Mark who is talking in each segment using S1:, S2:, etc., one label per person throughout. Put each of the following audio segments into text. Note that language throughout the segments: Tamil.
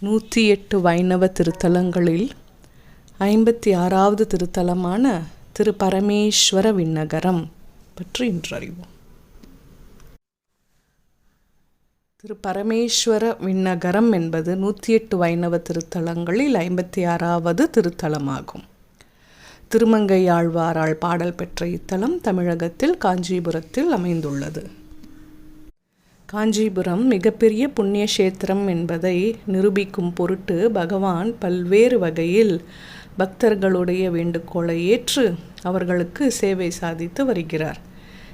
S1: நூற்றி எட்டு வைணவ திருத்தலங்களில் ஐம்பத்தி ஆறாவது திருத்தலமான திரு பரமேஸ்வர விண்ணகரம் பற்றி இன்று அறிவோம். திரு பரமேஸ்வர விண்ணகரம் என்பது நூற்றி எட்டு வைணவ திருத்தலங்களில் ஐம்பத்தி ஆறாவது திருத்தலமாகும் திருமங்கையாழ்வாரால் பாடல் பெற்ற இத்தலம் தமிழகத்தில் காஞ்சிபுரத்தில் அமைந்துள்ளது. காஞ்சிபுரம் மிகப்பெரிய புண்ணிய கஷேத்திரம் என்பதை நிரூபிக்கும் பொருட்டு பகவான் பல்வேறு வகையில் பக்தர்களுடைய வேண்டுகோளை ஏற்று அவர்களுக்கு சேவை சாதித்து வருகிறார்.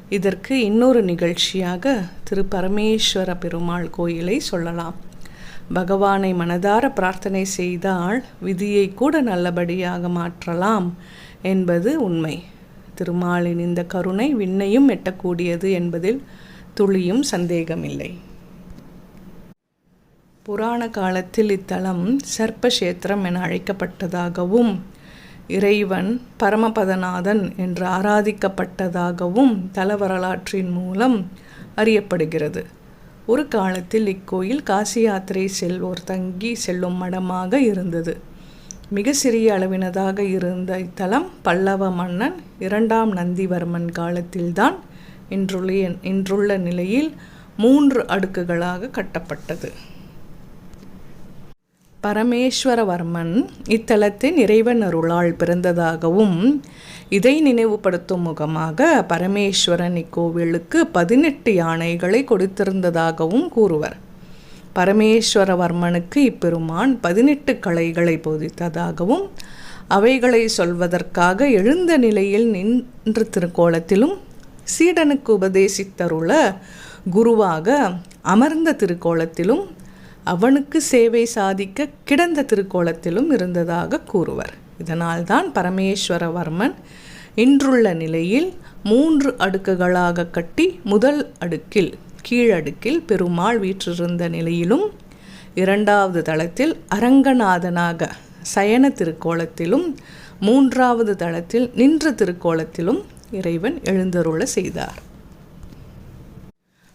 S1: இதற்கு இன்னொரு நிகழ்ச்சியாக திரு பரமேஸ்வர பெருமாள் கோயிலை சொல்லலாம். பகவானை மனதார பிரார்த்தனை செய்தால் விதியை கூட நல்லபடியாக மாற்றலாம் என்பது உண்மை. திருமாலின் இந்த கருணை விண்ணையும் எட்டக்கூடியது என்பதில் துளியும் சந்தேகமில்லை. புராண காலத்தில் இத்தலம் சர்ப்பக்ஷேத்திரம் என அழைக்கப்பட்டதாகவும் இறைவன் பரமபதநாதன் என்று ஆராதிக்கப்பட்டதாகவும் தல வரலாற்றின் மூலம் அறியப்படுகிறது. ஒரு காலத்தில் இக்கோயில் காசி யாத்திரை செல்வோர் தங்கி செல்லும் மடமாக இருந்தது. மிக சிறிய அளவினதாக இருந்த இத்தலம் பல்லவ மன்னன் இரண்டாம் நந்திவர்மன் காலத்தில்தான் இன்றுள்ள இன்றுள்ள நிலையில் மூன்று அடுக்குகளாக கட்டப்பட்டது. பரமேஸ்வரவர்மன் இத்தலத்தின் இறைவன் அருளால் பிறந்ததாகவும் இதை நினைவுபடுத்தும் முகமாக பரமேஸ்வரன் இக்கோவிலுக்கு பதினெட்டு யானைகளை கொடுத்திருந்ததாகவும் கூறுவர். பரமேஸ்வரவர்மனுக்கு இப்பெருமான் பதினெட்டு கலைகளை போதித்ததாகவும் அவைகளை சொல்வதற்காக எழுந்த நிலையில் நின்று திருக்கோலத்திலும் சீடனுக்கு உபதேசித்தருள குருவாக அமர்ந்த திருக்கோலத்திலும் அவனுக்கு சேவை சாதிக்க கிடந்த திருக்கோலத்திலும் இருந்ததாக கூறுவர். இதனால்தான் பரமேஸ்வரவர்மன் இன்றுள்ள நிலையில் மூன்று அடுக்குகளாக கட்டி முதல் அடுக்கில் கீழடுக்கில் பெருமாள் வீற்றிருந்த நிலையிலும் இரண்டாவது தளத்தில் அரங்கநாதனாக சயன திருக்கோலத்திலும் மூன்றாவது தளத்தில் நின்ற திருக்கோலத்திலும் இறைவன் எழுந்தருள செய்தார்.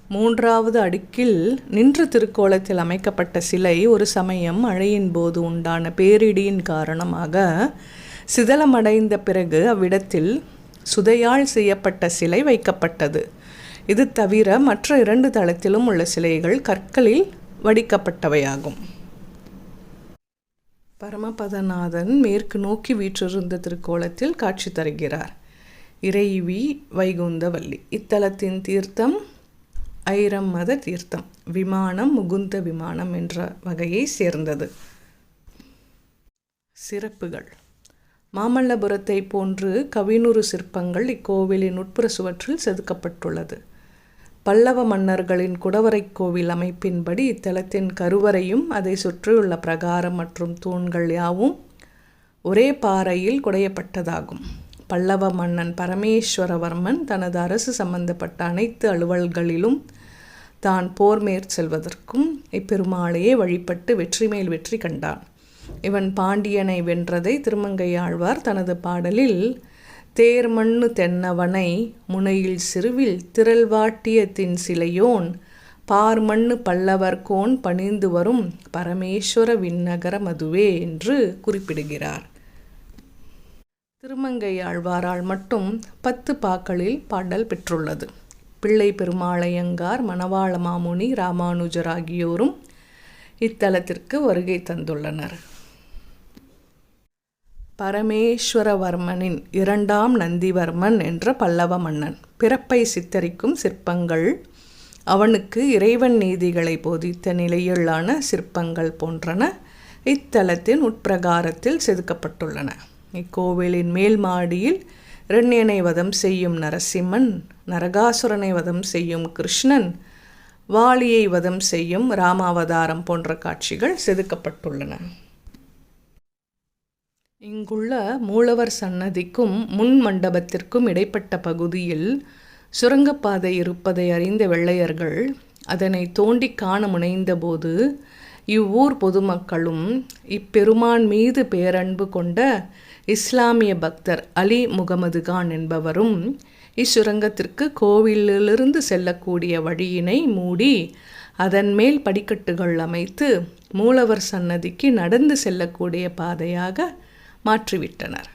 S1: மூன்றாவது அடுக்கில் நின்ற திருக்கோலத்தில் அமைக்கப்பட்ட சிலை ஒரு சமயம் மழையின் போது உண்டான பேரிடியின் காரணமாக சிதலமடைந்த பிறகு அவ்விடத்தில் சுதையால் செய்யப்பட்ட சிலை வைக்கப்பட்டது. இது தவிர மற்ற இரண்டு தளத்திலும் உள்ள சிலைகள் கற்களில் வடிக்கப்பட்டவையாகும். பரமபதநாதன் மேற்கு நோக்கி வீற்றிருந்த திருக்கோலத்தில் காட்சி தருகிறார். இறைவி வைகுந்தவல்லி. இத்தலத்தின் தீர்த்தம் ஐரம் மத தீர்த்தம். விமானம் முகுந்த விமானம் என்ற வகையை சேர்ந்தது. சிறப்புகள். மாமல்லபுரத்தை போன்று கவினுறு சிற்பங்கள் இக்கோவிலின் உட்புற சுவற்றில் செதுக்கப்பட்டுள்ளது. பல்லவ மன்னர்களின் குடவரை கோவில் அமைப்பின்படி இத்தலத்தின் கருவறையும் அதை சுற்றியுள்ள பிரகாரம் மற்றும் தூண்கள் யாவும் ஒரே பாறையில் குடையப்பட்டதாகும். பல்லவ மன்னன் பரமேஸ்வரவர்மன் தனது அரசு சம்பந்தப்பட்ட அனைத்து அலுவல்களிலும் தான் போர் மேற்செல்வதற்கும் இப்பெருமாளையே வழிபட்டு வெற்றி மேல் வெற்றி கண்டான். இவன் பாண்டியனை வென்றதை திருமங்கையாழ்வார் தனது பாடலில் தேர்மண்ணு தென்னவனை முனையில் சிறுவில் திரள்வாட்டிய தின் சிலையோன் பார்மண்ணு பல்லவர்கோன் பணிந்து வரும் பரமேஸ்வர விண்ணகர மதுவே என்று குறிப்பிடுகிறார். திருமங்கை ஆழ்வாரால் மட்டும் பத்து பாக்களில் பாடல் பெற்றுள்ளது. பிள்ளை பெருமாளையங்கார் மணவாள மாமுனி ராமானுஜர் ஆகியோரும் இத்தலத்திற்கு வருகை தந்துள்ளனர். பரமேஸ்வரவர்மனின் இரண்டாம் நந்திவர்மன் என்ற பல்லவ மன்னன். பிறப்பை சித்தரிக்கும் சிற்பங்கள் அவனுக்கு இறைவன் நீதிகளை போதித்த நிலையிலான சிற்பங்கள் போன்றன இத்தலத்தின் உட்பிரகாரத்தில் செதுக்கப்பட்டுள்ளன. இக்கோவிலின் மேல் மாடியில் இரண்யனை வதம் செய்யும் நரசிம்மன் நரகாசுரனை வதம் செய்யும் கிருஷ்ணன் வாளியை வதம் செய்யும் ராமாவதாரம் போன்ற காட்சிகள் செதுக்கப்பட்டுள்ளன. இங்குள்ள மூலவர் சன்னதிக்கும் முன் மண்டபத்திற்கும் இடைப்பட்ட பகுதியில் சுரங்கப்பாதை இருப்பதை அறிந்த வெள்ளையர்கள் அதனை தோண்டி காண முனைந்தபோது இவ்வூர் பொதுமக்களும் இப்பெருமான் மீது பேரன்பு கொண்ட இஸ்லாமிய பக்தர் அலி முகமது கான் என்பவரும் இச்சுரங்கத்திற்கு கோவிலிலிருந்து செல்லக்கூடிய வழியினை மூடி அதன் மேல் படிக்கட்டுகள் அமைத்து மூலவர் சன்னதிக்கு நடந்து செல்லக்கூடிய பாதையாக மாற்றிவிட்டனர்.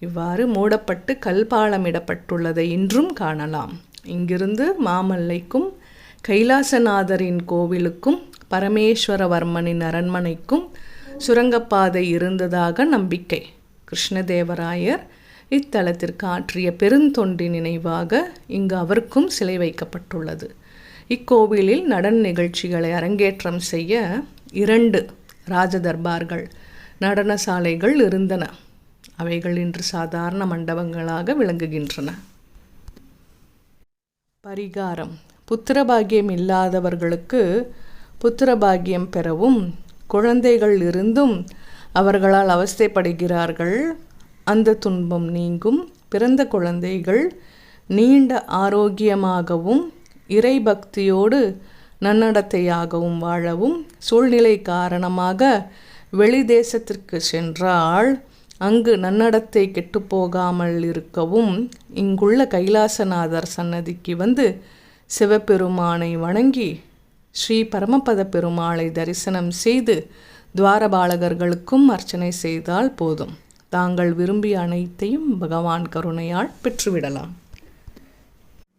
S1: இவ்வாறு மூடப்பட்டு கல்பாலமிடப்பட்டுள்ளதை இன்றும் காணலாம். இங்கிருந்து மாமல்லைக்கும் கைலாசநாதரின் கோவிலுக்கும் பரமேஸ்வரவர்மனின் அரண்மனைக்கும் சுரங்கப்பாதை இருந்ததாக நம்பிக்கை. கிருஷ்ணதேவராயர் இத்தலத்திற்கு ஆற்றிய பெருந்தொண்டி நினைவாக இங்கு அவருக்கும் சிலை வைக்கப்பட்டுள்ளது. இக்கோவிலில் நடன நிகழ்ச்சிகளை அரங்கேற்றம் செய்ய இரண்டு ராஜதர்பார்கள் நடனசாலைகள் இருந்தன. அவைகள் இன்று சாதாரண மண்டபங்களாக விளங்குகின்றன. பரிகாரம். புத்திரபாகியம் இல்லாதவர்களுக்கு புத்திரபாகியம் பெறவும் குழந்தைகள் இருந்தும் அவர்களால் அவஸ்தைப்படுகிறார்கள். அந்த துன்பம் நீங்கும். பிறந்த குழந்தைகள் நீண்ட ஆரோக்கியமாகவும் இறை பக்தியோடு நன்னடத்தையாகவும் வாழவும் சூழ்நிலை காரணமாக வெளி தேசத்திற்கு சென்றால் அங்கு நன்னடத்தை கெட்டுப்போகாமல் இருக்கவும் இங்குள்ள கைலாசநாதர் சன்னதிக்கு வந்து சிவபெருமானை வணங்கி ஸ்ரீ பரமபத பெருமாளை தரிசனம் செய்து துவாரபாலகர்களுக்கும் அர்ச்சனை செய்தால் போதும். தாங்கள் விரும்பிய அனைத்தையும் பகவான் கருணையால் பெற்றுவிடலாம்.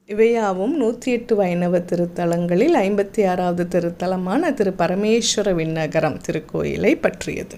S1: இவையாவும் நூற்றி எட்டு வைணவ திருத்தலங்களில் ஐம்பத்தி ஆறாவது திருத்தலமான திரு பரமேஸ்வர விண்ணகரம் திருக்கோயிலை பற்றியது.